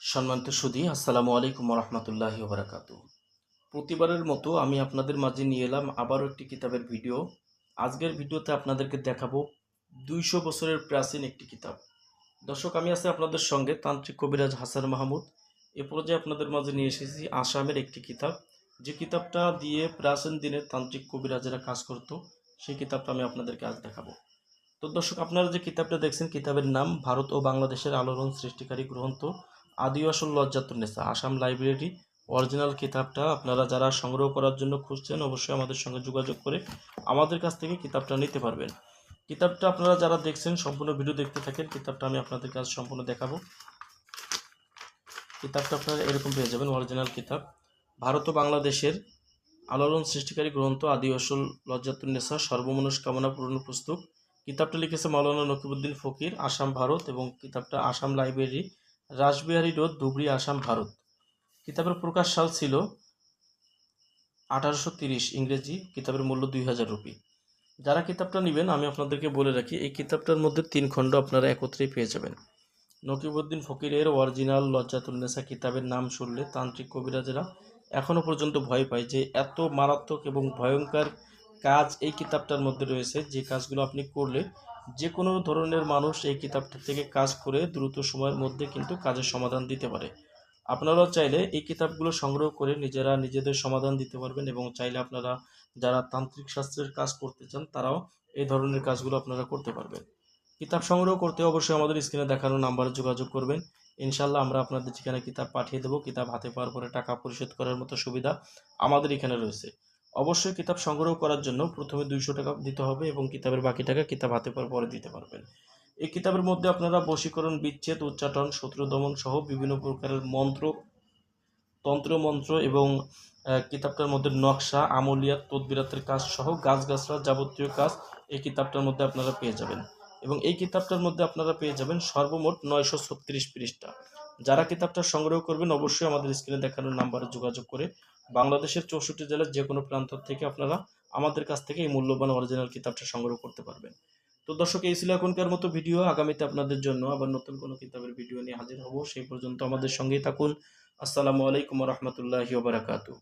সম্মানিত সুধী, আসসালামু আলাইকুম রহমতুল্লাহ বারাকাত প্রতিবারের মতো আমি আপনাদের মাঝে নিয়ে এলাম আবারও একটি কিতাবের ভিডিও। আজকের ভিডিওতে আপনাদেরকে দেখাবো দুইশো বছরের প্রাচীন একটি কিতাব। দর্শক, আমি আছি আপনাদের সঙ্গে তান্ত্রিক কবিরাজ হাসান মাহমুদ। এ পর্যায়ে আপনাদের মাঝে নিয়ে এসেছি আসামের একটি কিতাব। যে কিতাবটা দিয়ে প্রাচীন দিনের তান্ত্রিক কবিরাজেরা কাজ করতো, সেই কিতাবটা আমি আপনাদেরকে আজ দেখাবো। তো দর্শক, আপনারা যে কিতাবটা দেখছেন, কিতাবের নাম ভারত ও বাংলাদেশের আলোড়ন সৃষ্টিকারী গ্রন্থ আদি আসল লজ্জাতুন্নেসা আসাম লাইব্রেরি অরিজিনাল কিতাবটা আপনারা যারা সংগ্রহ করার জন্য খুঁজছেন, অবশ্যই আমাদের সঙ্গে যোগাযোগ করে আমাদের কাছ থেকে কিতাবটা নিতে পারবেন। কিতাবটা আপনারা যারা দেখছেন, সম্পূর্ণ ভিডিও দেখতে থাকেন, কিতাবটা আমি আপনাদের কাছে সম্পূর্ণ দেখাবো। কিতাবটা আপনারা এরকম পেয়ে যাবেন, অরিজিনাল কিতাব। ভারত ও বাংলাদেশের আলোড়ন সৃষ্টিকারী গ্রন্থ আদি আসল লজ্জাতুন্নেসা সর্বমনস্কামনা পূরণ পুস্তক। কিতাবটা লিখেছে মাওলানা নকিবুদ্দিন ফকির, আসাম ভারত এবং কিতাবটা আসাম লাইব্রেরি রাসবিহারী রোড ধুবড়ি, আসাম, ভারত। কিতাবের প্রকাশ সাল ছিল আঠারোশো তিরিশ ইংরেজি, কিতাবের মূল্য দুই হাজার রুপি। যারা কিতাবটা নেবেন, আমি আপনাদেরকে বলে রাখি, এই কিতাবটার মধ্যে তিন খণ্ড আপনারা একত্রেই পেয়ে যাবেন। নকিবুদ্দিন ফকিরের অরিজিনাল লজ্জাতুলনেসা কিতাবের নাম শুনলে তান্ত্রিক কবিরাজেরা এখনও পর্যন্ত ভয় পায় যে এত মারাত্মক এবং ভয়ঙ্কর কাজ এই কিতাবটার মধ্যে রয়েছে, যে কাজগুলো আপনি করলে যে কোনো ধরনের মানুষ এই কিতাবটা থেকে কাজ করে দ্রুত সময়ের মধ্যে কিন্তু কাজের সমাধান দিতে পারে। আপনারাও চাইলে এই কিতাবগুলো সংগ্রহ করে নিজেরা নিজেদের সমাধান দিতে পারবেন এবং চাইলে আপনারা যারা তান্ত্রিক শাস্ত্রের কাজ করতে চান, তারাও এই ধরনের কাজগুলো আপনারা করতে পারবেন। কিতাব সংগ্রহ করতে অবশ্যই আমাদের স্ক্রিনে দেখানো নাম্বারে যোগাযোগ করবেন। ইনশাল্লাহ আমরা আপনাদের যেখানে কিতাব পাঠিয়ে দেবো, কিতাব হাতে পাওয়ার পরে টাকা পরিশোধ করার মতো সুবিধা আমাদের এখানে রয়েছে। অবশ্যই কিতাব সংগ্রহ করার জন্য প্রথমে দুইশো টাকা দিতে হবে এবং কিতাবের বাকি টাকা কিতাব হাতে পাওয়ার পরে দিতে পারবেন। এই কিতাবের মধ্যে আপনারা বশীকরণ, বিচ্ছেদ, উচ্চাটন, শত্রু দমন সহ বিভিন্ন প্রকারের মন্ত্র তন্ত্র মন্ত্র এবং কিতাবটার মধ্যে নকশা আমলিয়াত তদবিরাতের কাজ সহ গাছগাছরা যাবতীয় কাজ এই কিতাবটার মধ্যে আপনারা পেয়ে যাবেন। এবং এই কিতাবটার মধ্যে আপনারা পেয়ে যাবেন সর্বমোট নয়শো ছত্রিশ পৃষ্ঠা। যারা কিতাবটা সংগ্রহ করবেন, অবশ্যই আমাদের স্ক্রিনে দেখানোর নাম্বারে যোগাযোগ করে বাংলাদেশের চৌষট্টি জেলার যে কোনো প্রান্ত থেকে আপনারা আমাদের কাছ থেকে এই মূল্যবান অরিজিনাল কিতাবটা সংগ্রহ করতে পারবেন। তো দর্শক, এই ছিল এখনকার মতো ভিডিও আগামীতে আপনাদের জন্য আবার নতুন কোনো কিতাবের ভিডিও নিয়ে হাজির হব। সেই পর্যন্ত আমাদের সঙ্গেই থাকুন। আসসালামু আলাইকুম রহমতুল্লাহি বারাকাতু